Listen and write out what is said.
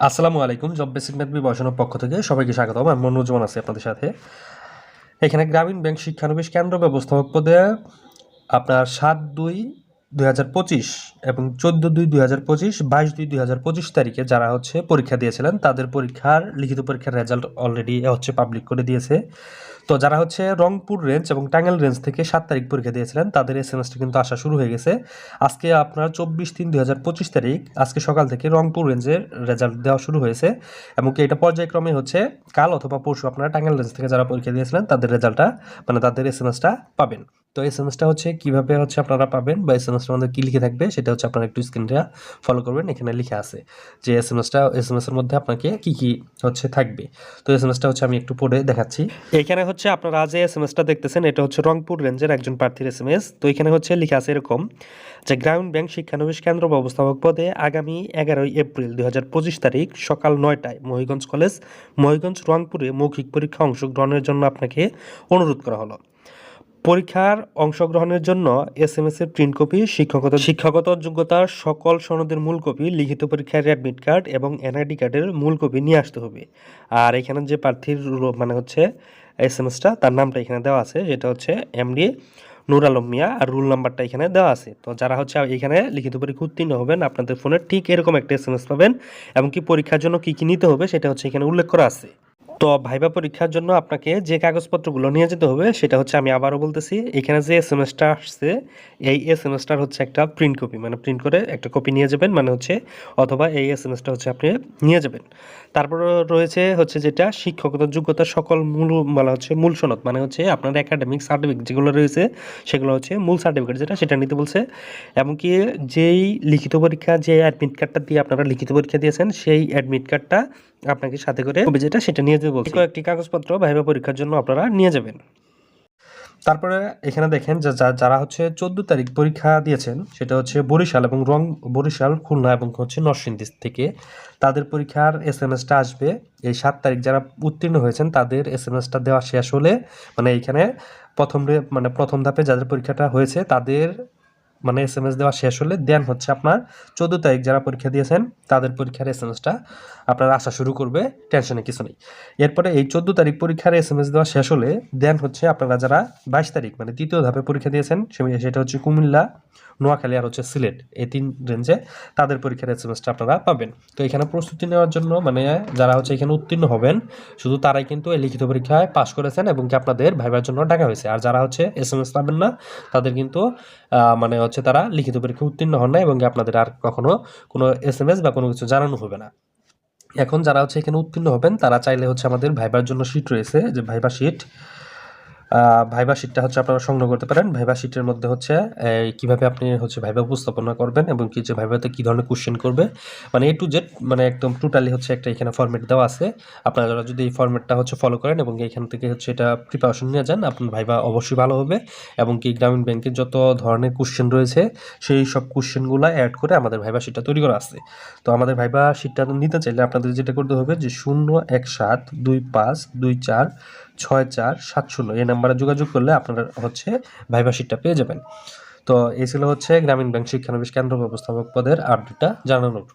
আসসালামু আলাইকুম job basic math বিভাষণের পক্ষ থেকে সবাইকে স্বাগত আমি মনোজমান আছি আপনাদের সাথে। এখানে গ্রামীণ ব্যাংক শিক্ষানবিশ কেন্দ্র ব্যবস্থাপক পদে আপনার সাত দুই দুই হাজার পঁচিশ এবং চোদ্দ দুই দুই হাজার পঁচিশ, বাইশ দুই দুই হাজার পঁচিশ তারিখে যারা হচ্ছে পরীক্ষা দিয়েছিলেন, তাদের পরীক্ষার, লিখিত পরীক্ষার রেজাল্ট অলরেডি হচ্ছে পাবলিক করে দিয়েছে। তো যারা হচ্ছে রংপুর রেঞ্জ এবং টাঙ্গাইল রেঞ্জ থেকে সাত তারিখ পরীক্ষা দিয়েছিলেন, তাদের এস এম কিন্তু আসা শুরু হয়ে গেছে। আজকে আপনার চব্বিশ তিন দুই হাজার পঁচিশ তারিখ, আজকে সকাল থেকে রংপুর রেঞ্জের রেজাল্ট দেওয়া শুরু হয়েছে এবং এটা পর্যায়ক্রমে হচ্ছে কাল অথবা পরশু আপনারা টাঙ্গাইল রেঞ্জ থেকে যারা পরীক্ষা দিয়েছিলেন, তাদের রেজাল্টটা মানে তাদের এস পাবেন। তো এস এম হচ্ছে কীভাবে হচ্ছে আপনারা পাবেন বা এস এম মধ্যে কী লিখে থাকবে সেটা হচ্ছে আপনারা একটু স্ক্রিনটা ফলো করবেন, এখানে লিখে আছে যে এস এম এসটা এস মধ্যে আপনাকে কী কী হচ্ছে থাকবে। তো এস এম হচ্ছে আমি একটু পড়ে দেখাচ্ছি। এখানে হচ্ছে আপনারা যে এস এম দেখতেছেন, এটা হচ্ছে রংপুর রেঞ্জের একজন প্রার্থীর এস তো এখানে হচ্ছে লিখে আছে এরকম যে, গ্রামীণ ব্যাংক শিক্ষানবিশ কেন্দ্র ব্যবস্থাপক পদে আগামী এগারোই এপ্রিল দুই হাজার পঁচিশ তারিখ সকাল নয়টায় মহিগঞ্জ কলেজ, মহিগঞ্জ রংপুরে মৌখিক পরীক্ষা অংশগ্রহণের জন্য আপনাকে অনুরোধ করা হলো। পরীক্ষার অংশগ্রহণের জন্য এস এম এস এর প্রিন্ট কপি শিক্ষকতা শিক্ষাগত যোগ্যতার সকল সনদের মূল কপি লিখিত পরীক্ষার অ্যাডমিট কার্ড এবং এনআইডি কার্ডের মূল কপি নিয়ে আসতে হবে। আর এখানে যে প্রার্থীর মানে হচ্ছে এস এম এসটা তার নামটা এখানে দেওয়া আছে, যেটা হচ্ছে এমডি নুর আলম মিয়া, আর রুল নাম্বারটা এখানে দেওয়া আছে। তো যারা হচ্ছে এখানে লিখিত পরীক্ষা উত্তীর্ণ হবেন, আপনাদের ফোনে ঠিক এরকম একটা এস এম এস পাবেন এবং কি পরীক্ষার জন্য কী কী নিতে হবে, সেটা হচ্ছে এখানে উল্লেখ করা আছে। তো ভাইবা পরীক্ষার জন্য আপনাকে যে কাগজপত্রগুলো নিয়ে যেতে হবে, সেটা হচ্ছে আমি আবারও বলতেছি, এখানে যে এম আসছে, এই এস এম এসটার হচ্ছে একটা প্রিন্ট কপি মানে প্রিন্ট করে একটা কপি নিয়ে যাবেন মানে হচ্ছে অথবা এই এস এসটা হচ্ছে আপনি নিয়ে যাবেন। তারপরে রয়েছে হচ্ছে যেটা শিক্ষকতার যোগ্যতার সকল মূল মানে হচ্ছে মূল সনদ মানে হচ্ছে আপনার একাডেমিক সার্টিফিকেট যেগুলো রয়েছে, সেগুলো হচ্ছে মূল সার্টিফিকেট যেটা সেটা নিতে বলছে। এমনকি যেই লিখিত পরীক্ষা, যে অ্যাডমিট কার্ডটা দিয়ে আপনারা লিখিত পরীক্ষা দিয়েছেন, সেই অ্যাডমিট কার্ডটা আপনাকে সাথে করে যেটা, সেটা নিয়ে বলছে। কয়েকটি কাগজপত্র ভাইবা পরীক্ষার জন্য আপনারা নিয়ে যাবেন। তারপরে এখানে দেখেন যে যারা হচ্ছে চোদ্দ তারিখ পরীক্ষা দিয়েছেন সেটা হচ্ছে বরিশাল এবং রং বরিশাল খুলনা এবং হচ্ছে নরসিংদী থেকে। তাদের পরীক্ষার এস এম এসটা আসবে। এই সাত তারিখ যারা উত্তীর্ণ হয়েছেন তাদের এস এম এসটা দেওয়া শেষ হলে মানে এইখানে প্রথম মানে প্রথম ধাপে যাদের পরীক্ষাটা হয়েছে তাদের মানে এস এম এস দেওয়া শেষ হলে দেন হচ্ছে আপনার চোদ্দ তারিখ যারা পরীক্ষা দিয়েছেন, তাদের পরীক্ষার এস এম এসটা আপনার আসা শুরু করবে টেনশনে কিছু নেই। এরপরে এই চোদ্দ তারিখ পরীক্ষার এস এম এস দেওয়া শেষ হলে দেন হচ্ছে আপনারা যারা বাইশ তারিখ মানে তৃতীয় ধাপে পরীক্ষা দিয়েছেন সেটা হচ্ছে কুমিল্লা, নোয়াখালী আর হচ্ছে সিলেট, এই তিন রেঞ্জে তাদের পরীক্ষার এস এম এসটা আপনারা পাবেন। তো এখানে প্রস্তুতি নেওয়ার জন্য মানে যারা হচ্ছে এখানে উত্তীর্ণ হবেন, শুধু তারাই কিন্তু এই লিখিত পরীক্ষায় পাশ করেছেন এবং কি আপনাদের ভাইবার জন্য ডাকা হয়েছে। আর যারা হচ্ছে এস এম এস পাবেন না, তাদের কিন্তু মানে হচ্ছে তারা লিখিত পরীক্ষা উত্তীর্ণ হন না এবং আপনাদের আর কখনো কোনো এস এম বা কোনো কিছু জানানো হবে না। এখন যারা হচ্ছে এখানে উত্তীর্ণ হবেন, তারা চাইলে হচ্ছে আমাদের ভাইবার জন্য সিট রয়েছে, যে ভাইবার শিট ভাইবা শিটটা হচ্ছে আপনারা সংগ্রহ করতে পারেন। ভাইবা শিটের মধ্যে হচ্ছে কীভাবে আপনি হচ্ছে ভাইবা উপস্থাপনা করবেন এবং কি যে ভাইবাতে কি ধরনের কোশ্চেন করবে। মানে এ টু জেড মানে একদম টোটালি হচ্ছে একটা এখানে ফরম্যাট দেওয়া আছে। আপনারা যদি এই ফরম্যাটটা হচ্ছে ফলো করেন এবং এখান থেকে হচ্ছে এটা প্রিপারেশন নিয়ে যান, আপনার ভাইবা অবশ্যই ভালো হবে এবং কি গ্রামীণ ব্যাংকের যত ধরনের কোশ্চেন রয়েছে, সেই সব কোশ্চেনগুলো অ্যাড করে আমাদের ভাইবা শিটটা তৈরি করা আছে। তো আমাদের ভাইবা শিটটা নিতে চাইলে আপনাদের যেটা করতে হবে যে শূন্য, এক, সাত, দুই, পাঁচ, দুই, চার ছয় চার সাত শূন্য এই নাম্বারে যোগাযোগ করলে আপনারা হচ্ছে ভাইভাসিটটা পেয়ে যাবেন। তো এই ছিল হচ্ছে গ্রামীণ ব্যাংক শিক্ষানবিশ কেন্দ্র ব্যবস্থাপক পদের আপডেটটা জানানোর।